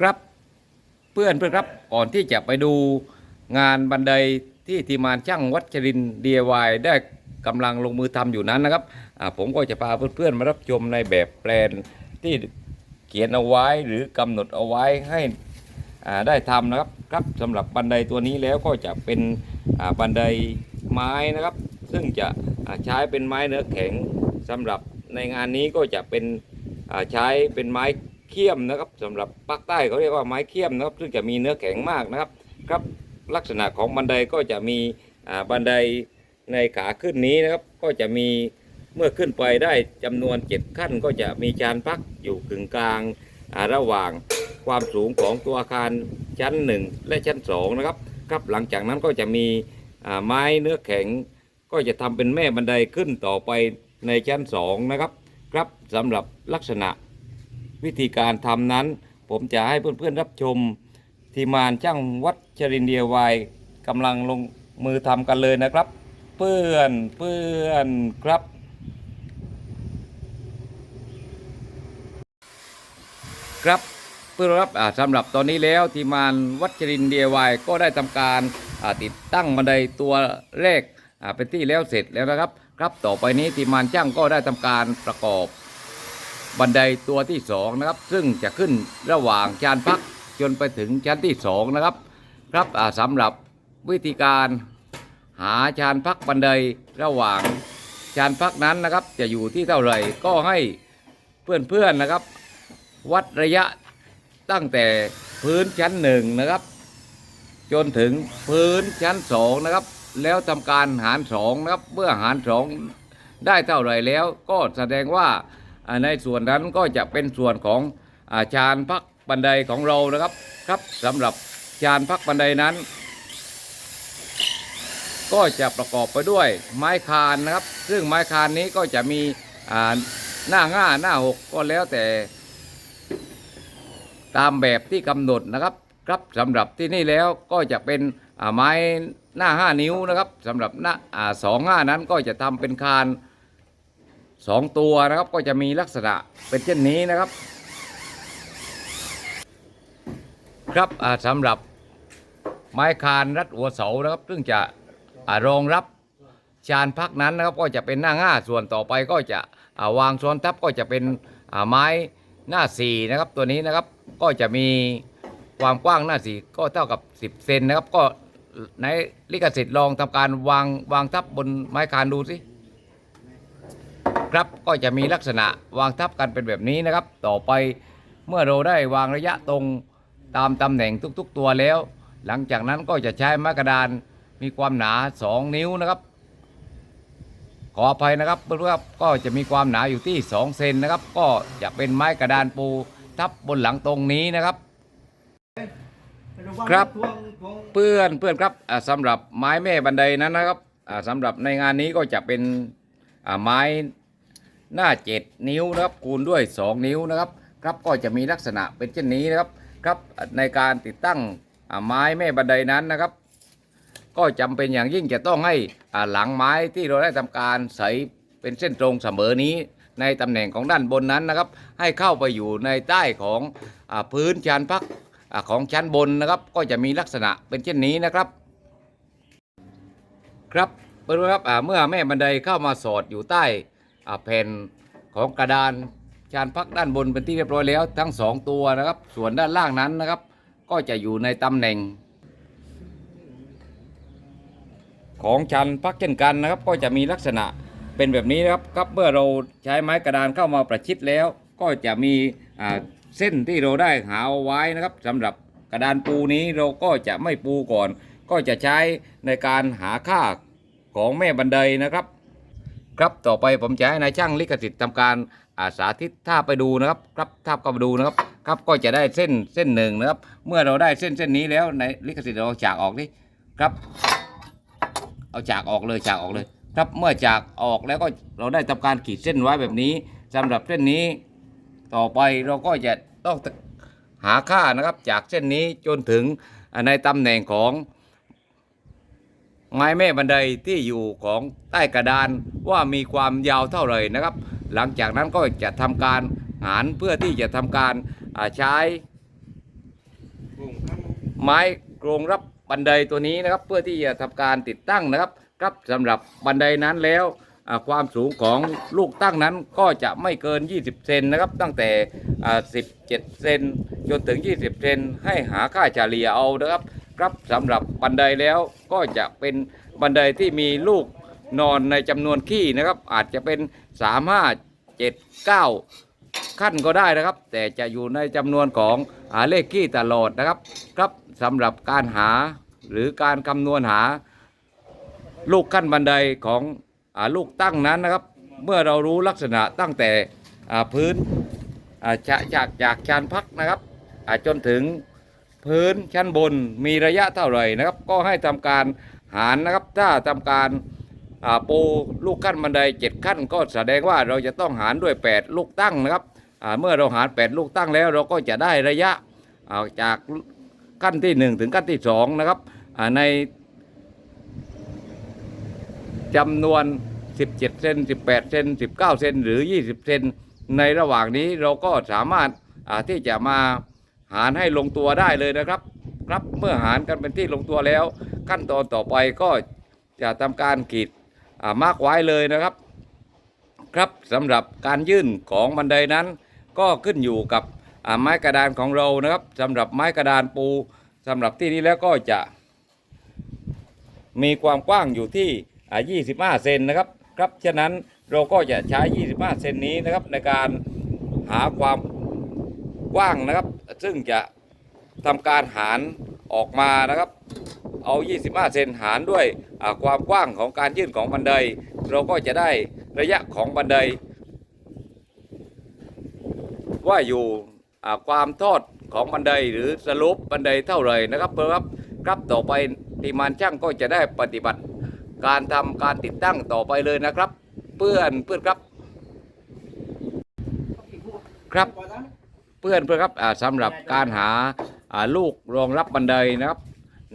ครับเพื่อนเพื่อนครับก่อนที่จะไปดูงานบันไดที่ทีมานช่างวัชริน DIY ได้กำลังลงมือทำอยู่นั้นนะครับผมก็จะพาเพื่อนๆมารับชมในแบบแปลนที่เขียนเอาไว้หรือกำหนดเอาไว้ให้ได้ทำนะครับครับสำหรับบันไดตัวนี้แล้วก็จะเป็นบันไดไม้นะครับ ซึ่งจะใช้เป็นไม้เนื้อแข็งสำหรับในงานนี้ก็จะเป็นใช้เป็นไม้ เขี้ยมนะครับสำหรับภาคใต้เขาเรียกว่าไม้เขี้ยมนะครับ ซึ่งจะมีเนื้อแข็งมากนะครับครับ ลักษณะของบันไดก็จะมีบันไดในขาขึ้นนี้นะครับ ก็จะมีเมื่อขึ้นไปได้จำนวน7ขั้น ก็จะมีจานพักอยู่กึ่งกลางระหว่างความสูงของตัวอาคารชั้น 1 และชั้น 2 นะครับครับหลังจากนั้นก็จะมีไม้เนื้อแข็ง ก็จะทำเป็นแม่บันไดขึ้นต่อไปในชั้น 2 นะครับ ครับสำหรับลักษณะ วิธีการทำนั้น ผมจะให้เพื่อนๆรับชม ทีมงานช่างวัชรินเดียวายกำลังลงมือทำกันเลยนะครับ เพื่อนเพื่อนครับครับเพื่อรับอ่าสำหรับตอนนี้แล้วทีมงานวัชรินเดียวายก็ได้ทำการติดตั้งบันไดตัวแรกเป็นที่แล้วเสร็จแล้วนะครับ ครับต่อไปนี้ทีมงานช่างก็ได้ทำการประกอบ บันไดตัวที่สองนะครับซึ่งจะขึ้นระหว่างชานพักจนไปถึงชั้นที่สองนะครับครับสำหรับวิธีการหาชานพักบันไดระหว่างชานพักนั้นนะครับ จะอยู่ที่เท่าไหร่ก็ให้เพื่อนๆนะครับ วัดระยะตั้งแต่พื้นชั้นหนึ่งนะครับ จนถึงพื้นชั้นสองนะครับ แล้วทำการหารสองนะครับเมื่อหารสองได้เท่าไหร่แล้วก็แสดงว่า ในส่วนนั้นก็จะเป็นส่วนของอาชานพักบันไดของเรานะครับครับสำหรับชานพักบันไดนั้น ก็จะประกอบไปด้วยไม้คานนะครับ ซึ่งไม้คานนี้ก็จะมีหน้าง่าหน้าหกก็แล้วแต่ ตามแบบที่กำหนดนะครับ ครับสำหรับที่นี่แล้วก็จะเป็นไม้หน้า5นิ้วนะครับสำหรับหน้าอ่าสองห้านั้นก็จะทำเป็นคาน สองตัวนะครับก็จะมีลักษณะเป็นเช่นนี้นะครับ ครับสำหรับไม้คานรัดหัวเสานะครับ ซึ่งจะรองรับชานพักนั้นนะครับ ก็จะเป็นหน้าง่าส่วนต่อไปก็จะาวางซ้อนทับก็จะเป็นไม้หน้าสี่นะครับตัวนี้นะครับก็จะมีความกว้างหน้าสี่ก็เท่ากับ 10 เซนนะครับ ก็ในลิขสิทธิ์ลองทำการวางวางทับบนไม้คานดูสิ ครับก็จะมีลักษณะวางทับกันเป็นแบบนี้นะครับ ต่อไปเมื่อเราได้วางระยะตรงตามตำแหน่งทุกๆตัวแล้ว หลังจากนั้นก็จะใช้ไม้กระดานมีความหนา 2 นิ้วนะครับ ขออภัยนะครับเพื่อนๆครับก็จะมีความหนาอยู่ที่ 2 เซนนะครับ ก็จะเป็นไม้กระดานปูทับบนหลังตรงนี้นะครับ ครับเพื่อนเพื่อนครับอ่าสำหรับไม้แม่บันไดนั้นนะครับอ่าสำหรับในงานนี้ก็จะเป็นไม้ หน้าเจ็ดนิ้วนะครับคูณด้วย 2 นิ้วนะครับครับก็จะมีลักษณะเป็นเช่นนี้นะครับครับในการติดตั้งไม้แม่บันไดนั้นนะครับ ก็จำเป็นอย่างยิ่งจะต้องให้หลังไม้ที่เราได้ทำการใส่เป็นเส้นตรงเสมอนี้ ในตำแหน่งของด้านบนนั้นนะครับ ให้เข้าไปอยู่ในใต้ของอพื้นชานพักอของชั้นบนนะครับ ก็จะมีลักษณะเป็นเช่นนี้นะครับ ครับเพื่อนครับเมื่อแม่บันไดเข้ามาสอดอยู่ใต้ แผ่นของกระดานชานพักด้านบนเป็นที่เรียบร้อยแล้วทั้งสองตัวนะครับ ส่วนด้านล่างนั้นนะครับ ก็จะอยู่ในตำแหน่ง ของชันพักเช่นกันนะครับ ก็จะมีลักษณะเป็นแบบนี้นะครับครับเมื่อเราใช้ไม้กระดานเข้ามาประชิดแล้ว ก็จะมีเส้นที่เราได้หาเอาไว้นะครับสำหรับกระดานปูนี้เราก็จะไม่ปูก่อน ก็จะใช้ในการหาค่าของแม่บันไดนะครับ ครับต่อไปผมจะให้นายช่างลิขสิทธิ์ทำการอาสาธิตท่าไปดูนะครับครับท่าก็มาดูนะครับครับก็จะได้เส้นเส้นหนึ่งนะครับ เมื่อเราได้เส้นเส้นนี้แล้วในลิขสิทธิ์เราฉากออกนี่ครับ เอาจากออกเลยจากออกเลย ครับเมื่อจากออกแล้วก็เราได้ทำการขีดเส้นไว้แบบนี้สำหรับเส้นนี้ ต่อไปเราก็จะต้องหาค่านะครับ จากเส้นนี้จนถึงในตำแหน่งของ ไม้แม่บันไดที่อยู่ของใต้กระดานว่ามีความยาวเท่าไหร่นะครับ หลังจากนั้นก็จะทำการหารเพื่อที่จะทำการใช้ไม้โครงรับบันไดตัวนี้นะครับ เพื่อที่จะทำการติดตั้งนะครับ ครับสำหรับบันไดนั้นแล้วความสูงของลูกตั้งนั้นก็จะไม่เกิน 20 เซนนะครับ ตั้งแต่ 17 เซนจนถึง 20 เซนให้หาค่าเฉลี่ยเอานะครับ ครับสำหรับบันไดแล้วก็จะเป็นบันไดที่มีลูกนอนในจำนวนขี้นะครับ อาจจะเป็น3 5 7 9 ขั้นก็ได้นะครับ แต่จะอยู่ในจำนวนของอาเลขขี้ตลอดนะครับ ครับสำหรับการหาหรือการคำนวณหาลูกขั้นบันไดของอลูกตั้งนั้นนะครับ เมื่อเรารู้ลักษณะตั้งแต่พื้นจากจากจากชานพักนะครับจนถึง พื้นชั้นบนมีระยะเท่าไหร่นะครับ ก็ให้ทำการหารนะครับ ถ้าทำการปูลูกขั้นบันได 7 ขั้น ก็แสดงว่าเราจะต้องหารด้วย 8 ลูกตั้งนะครับเมื่อเราหาร 8 ลูกตั้งแล้วเราก็จะได้ระยะาจากขั้นที่ 1 ถึงขั้นที่ 2 นะครับในจำนวน 17 เซน 18 เซน 19 เซน หรือ 20 เซน ในระหว่างนี้เราก็สามารถาที่จะมา หารให้ลงตัวได้เลยนะครับครับเมื่อหารกันเป็นที่ลงตัวแล้ว ขั้นตอนต่อไปก็จะทำการขีดมาร์กไว้เลยนะครับ ครับสำหรับการยื่นของบันไดนั้น ก็ขึ้นอยู่กับไม้กระดานของเรานะครับสำหรับไม้กระดานปูสำหรับที่นี้แล้วก็จะมีความกว้างอยู่ที่ 25 เซนนะครับ ครับ ฉะนั้นเราก็จะใช้ 25 เซนนี้นะครับในการหาความ กว้างนะครับ ซึ่งจะทำการหารออกมานะครับ เอา 25 เซนหารด้วยความกว้างของการยื่นของบันได เราก็จะได้ระยะของบันได ว่าอยู่ความทอดของบันไดหรือสลุปบันไดเท่าไรนะครับเพื่อครับครับต่อไปทีมงานช่างก็จะได้ปฏิบัติการทำการติดตั้งต่อไปเลยนะครับ เพื่อนเพื่อนครับ ครับ เพื่อนเพื่อนครับอ่าสำหรับการหาลูกรองรับบันไดนะครับ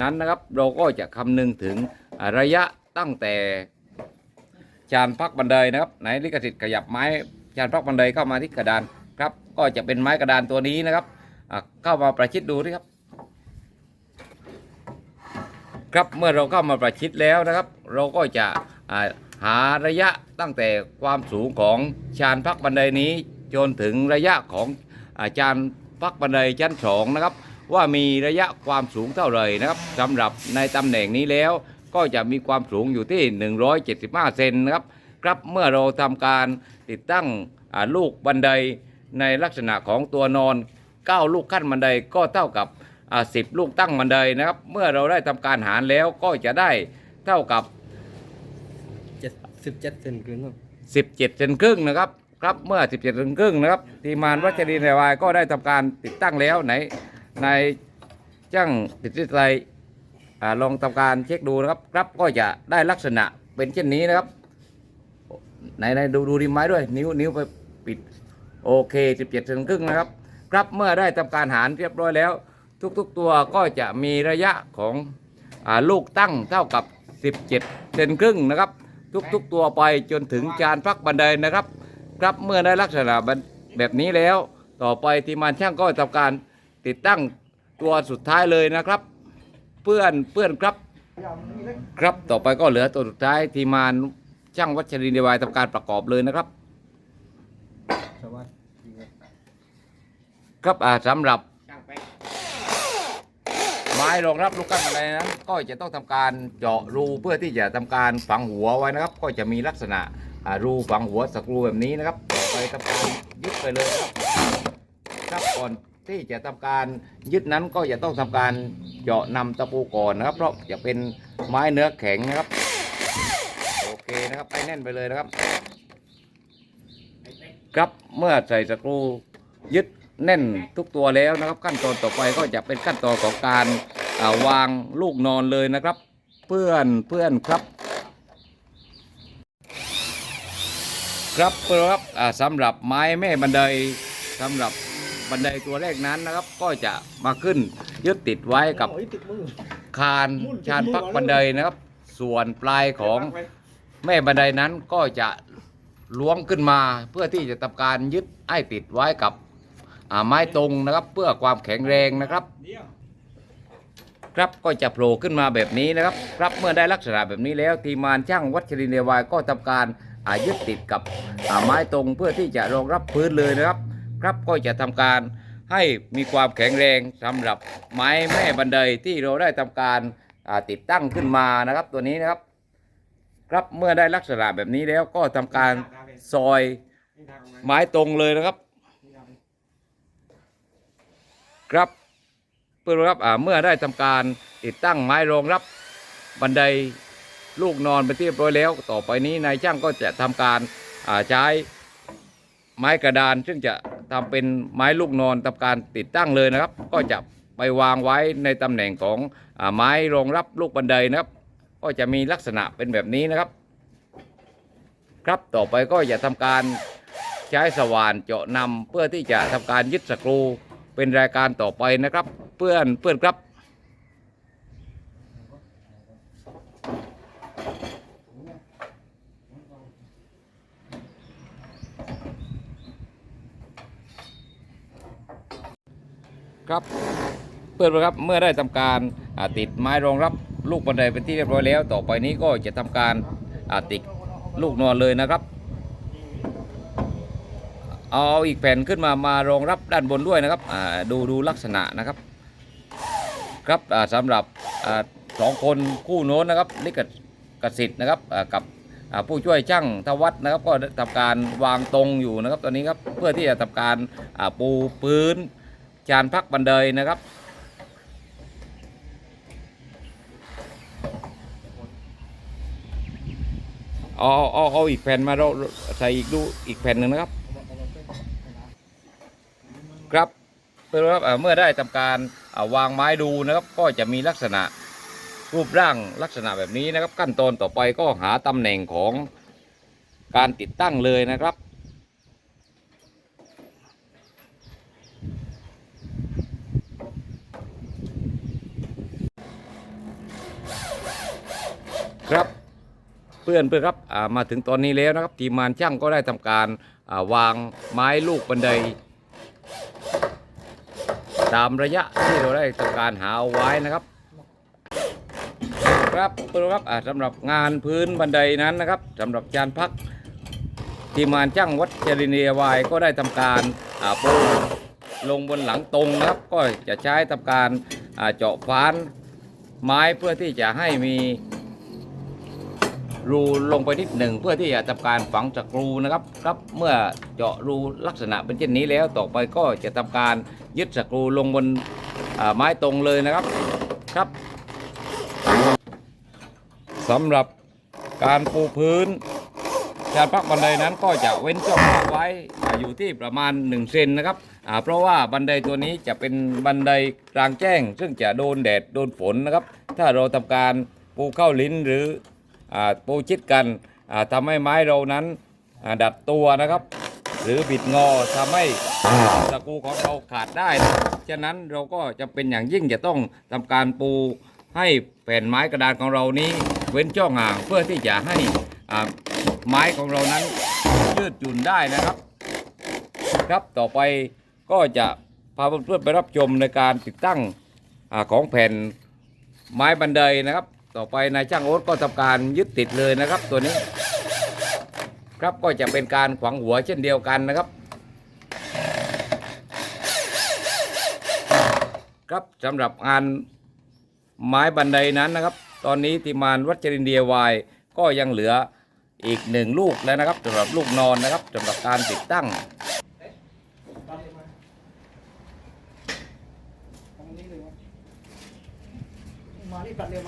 นั้นนะครับเราก็จะคำนึงถึงระยะตั้งแต่ชานพักบันไดนะครับไหนลิขสิทธิ์ขยับไม้ชานพักบันไดเข้ามาที่กระดานครับก็จะเป็นไม้กระดานตัวนี้นะครับเข้ามาประชิดดูดิครับ ครับเมื่อเราเข้ามาประชิดแล้วนะครับ เราก็จะหาระยะตั้งแต่ความสูงของชานพักบันไดนี้จนถึงระยะของ อาชานพักบันไดชั้นสองนะครับ ว่ามีระยะความสูงเท่าไหร่นะครับสำหรับในตำแหน่งนี้แล้ว ก็จะมีความสูงอยู่ที่ 175 เซนนะครับครับเมื่อเราทำการติดตั้งอ่าลูกบันไดในลักษณะของตัวนอน 9 ลูกขั้นบันไดก็เท่ากับอ่า10ลูกตั้งบันไดนะครับ เมื่อเราได้ทำการหารแล้วก็จะได้เท่ากับเจ็ดสิบเจ็ดเซนครึ่งครับ17เซนครึ่งนะครับ ครับเมื่อ 17เซนครึ่งนะครับทีมงานวัชรีนวายก็ได้ทำการติดตั้งแล้วไหนในจ้างติดติดอะไรอ่าลองทำการเช็คดูนะครับครับก็จะได้ลักษณะเป็นเช่นนี้นะครับไหนไหนดูดูดินไม้ด้วย นิ้วนิ้วไปปิดโอเค 17เซนครึ่งนะครับ ครับเมื่อได้ทำการหารเรียบร้อยแล้ว ทุกๆตัวก็จะมีระยะของอาลูกตั้งเท่ากับ 17เซนครึ่งนะครับ ทุกๆตัวไปจนถึงจานพักบันไดนะครับ ครับเมื่อได้ลักษณะแบบนี้แล้ว ต่อไปทีมงานช่างก็ทำการติดตั้งตัวสุดท้ายเลยนะครับ เพื่อนเพื่อนครับ ครับต่อไปก็เหลือตัวสุดท้ายทีมงานช่างวัชรินเดวายทำการประกอบเลยนะครับครับอ่าสำหรับไม้รองรับลูกกั้นบันไดนั้นก็จะต้องทำการเจาะรูเพื่อที่จะทำการฝังหัวไว้นะครับ ก็จะมีลักษณะ รูฝังหัวสกรูแบบนี้นะครับต่อไปทำการยึดไปเลยครับก่อนที่จะทำการยึดนั้นก็จะต้องทำการเจาะนำตะปูก่อนนะครับ เพราะจะเป็นไม้เนื้อแข็งนะครับโอเคนะครับไปแน่นไปเลยนะครับ ครับเมื่อใส่สกรูยึดแน่นทุกตัวแล้วนะครับ ขั้นตอนต่อไปก็จะเป็นขั้นตอนของการาวางลูกนอนเลยนะครับ เพื่อนเพื่อนครับ ครับเพื่อครับสำหรับไม้แม่บันไดสำหรับบันไดตัวแรกนั้นนะครับ ก็จะมาขึ้นยึดติดไว้กับคานชานพักบันไดนะครับ ส่วนปลายของแม่บันไดนั้นก็จะล้วงขึ้นมาเพื่อที่จะทำการยึดให้ติดไว้กับไม้ตรงนะครับ เพื่อความแข็งแรงนะครับ ครับก็จะโผล่ขึ้นมาแบบนี้นะครับ ครับเมื่อได้ลักษณะแบบนี้แล้ว ทีมงานช่างวัชรินทร์เดวายก็ทำการ ยึดติดกับไม้ตรงเพื่อที่จะรองรับพื้นเลยนะครับ ครับก็จะทำการให้มีความแข็งแรงสำหรับไม้แม่บันไดที่เราได้ทำการติดตั้งขึ้นมานะครับ ตัวนี้นะครับ ครับเมื่อได้ลักษณะแบบนี้แล้วก็ทำการซอยไม้ตรงเลยนะครับ ครับเพื่อรับเมื่อได้ทำการติดตั้งไม้รองรับบันได ลูกนอนไปที่เรียบร้อยแล้ว ต่อไปนี้นายช่างก็จะทำการใช้ไม้กระดาน ซึ่งจะทำเป็นไม้ลูกนอนทำการติดตั้งเลยนะครับ ก็จะไปวางไว้ในตำแหน่งของอไม้รองรับลูกบันไดนะครับ ก็จะมีลักษณะเป็นแบบนี้นะครับ ครับต่อไปก็จะทำการใช้สว่านเจาะนำเพื่อที่จะทำการยึดสกรูเป็นรายการต่อไปนะครับ เพื่อนเพื่อนครับ ครับเพื่อนครับเมื่อได้ทำการติดไม้รองรับลูกบันไดเป็นที่เรียบร้อยแล้ว ต่อไปนี้ก็จะทำการติดลูกนอนเลยนะครับ เอาอีกแผ่นขึ้นมามารองรับด้านบนด้วยนะครับดูดูลักษณะนะครับ ครับอ่าสำหรับสองคนคู่โน้นนะครับนิกกสิทธิ์นะครับกับผู้ช่วยช่างทวัฒน์นะครับ ก็ได้ทำการวางตรงอยู่นะครับ ตอนนี้ครับเพื่อที่จะทำการปูพื้น จานพักบันไดนะครับเอาเอาเอาเอาอีกแผ่นมาเราใส่อีกดูอีกแผ่นหนึ่งนะครับ ครับเพื่อครับเอ่อเมื่อได้ทำการอ่าวางไม้ดูนะครับ ก็จะมีลักษณะรูปร่างลักษณะแบบนี้นะครับ ขั้นตอนต่อไปก็หาตำแหน่งของการติดตั้งเลยนะครับ ครับ เพื่อนเพื่อนครับมาถึงตอนนี้แล้วนะครับ ทีมงานช่างก็ได้ทำการวางไม้ลูกบันได ตามระยะที่เราได้ทำการหาเอาไว้นะครับ ครับเพื่อนครับอ่าสำหรับงานพื้นบันไดนั้นนะครับสำหรับจานพักทีมงานช่างวัดเจริเนียวายก็ได้ทำการปูลงบนหลังตรงนะครับ ก็จะใช้ทำการเจาะฟานไม้เพื่อที่จะให้มี รูลงไปนิดหนึ่งเพื่อที่จะทำการฝังสกรูนะครับครับ เมื่อเจาะรูลักษณะเป็นเช่นนี้แล้วต่อไปก็จะทำการยึดสกรูลงบนไม้ตรงเลยนะครับครับสำหรับการปูพื้นการพักบันไดนั้นก็จะเว้นช่องว่างไว้อยู่ที่ประมาณ1เซนนะครับเพราะว่าบันไดตัวนี้จะเป็นบันไดกลางแจ้ง ซึ่งจะโดนแดดโดนฝนนะครับ ถ้าเราทำการปูเข้าลิ้นหรือ ปูชิดกันอ่าทำให้ไม้เรานั้นดัดตัวนะครับ หรือบิดงอทำให้ตะกูของเราขาดได้นะฉะนั้นเราก็จะเป็นอย่างยิ่งจะต้องทำการปูให้แผ่นไม้กระดานของเรานี้เว้นช่องห่างเพื่อที่จะให้ไม้ของเรานั้นยืดหยุ่นได้นะครับ ครับต่อไปก็จะพาเพื่อนๆไปรับชมในการติดตั้งอของแผ่นไม้บันไดนะครับ ต่อไปนายช่างโอ๊ตก็ทำการยึดติดเลยนะครับตัวนี้ ครับก็จะเป็นการขวางหัวเช่นเดียวกันนะครับ ครับสำหรับงานไม้บันไดนั้นนะครับ ตอนนี้ทีมงานวัชรินเดียวายก็ยังเหลืออีกหนึ่งลูกแล้วนะครับสำหรับลูกนอนนะครับสำหรับการติดตั้ง มานี่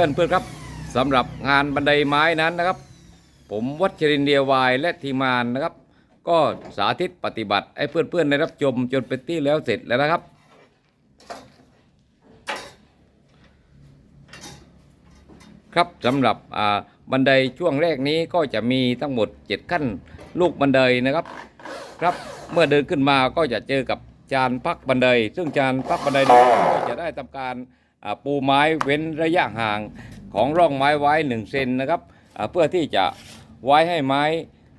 พื่อนเพื่อนครับสำหรับงานบันไดไม้นั้นนะครับ ผมวัชรินเดียวายและทีมานนะครับ ก็สาธิตปฏิบัติให้เพื่อนๆได้รับชมจนเป็นที่แล้วเสร็จแล้วนะครับ ครับสำหรับอ่าบันไดช่วงแรกนี้ก็จะมีทั้งหมด 7 ขั้นลูกบันไดนะครับ ครับเมื่อเดินขึ้นมาก็จะเจอกับจานพักบันได ซึ่งจานพักบันไดนี้จะได้ทำการ ปูไม้เว้นระยะห่างของร่องไม้ไว้1เซนนะครับเพื่อที่จะไว้ให้ไม้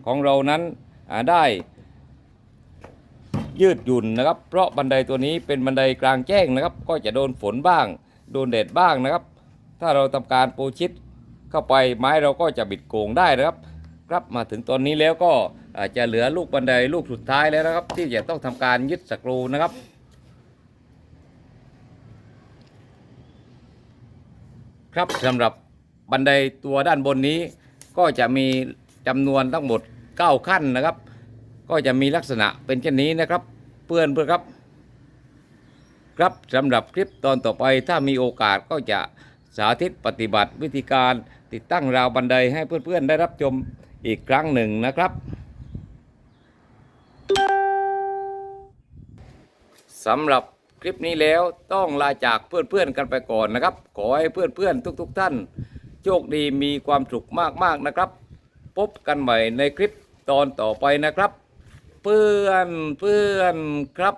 ของเรานั้นได้ยืดหยุ่นนะครับ เพราะบันไดตัวนี้เป็นบันไดกลางแจ้งนะครับ ก็จะโดนฝนบ้าง โดนแดดบ้างนะครับ ถ้าเราทำการปูชิดเข้าไปไม้เราก็จะบิดโก่งได้นะครับ ครับมาถึงตอนนี้แล้วก็จจะเหลือลูกบันไดลูกสุดท้ายแล้วนะครับ ที่จะต้องทำการยึดสกรูนะครับ ครับสำหรับบันไดตัวด้านบนนี้ ก็จะมีจำนวนทั้งหมด 9 ขั้นนะครับ ก็จะมีลักษณะเป็นเช่นนี้นะครับ เพื่อนเพื่อนครับ ครับสำหรับคลิปตอนต่อไปถ้ามีโอกาสก็จะสาธิตปฏิบัติวิธีการติดตั้งราวบันไดให้เพื่อนๆได้รับชมอีกครั้งหนึ่งนะครับสำหรับ คลิปนี้แล้วต้องลาจากเพื่อนๆกันไปก่อนนะครับ ขอให้เพื่อนๆทุก ๆ ท่าน โชคดีมีความสุขมากๆนะครับ พบกันใหม่ในคลิปตอนต่อไปนะครับ เพื่อนเพื่อนครับ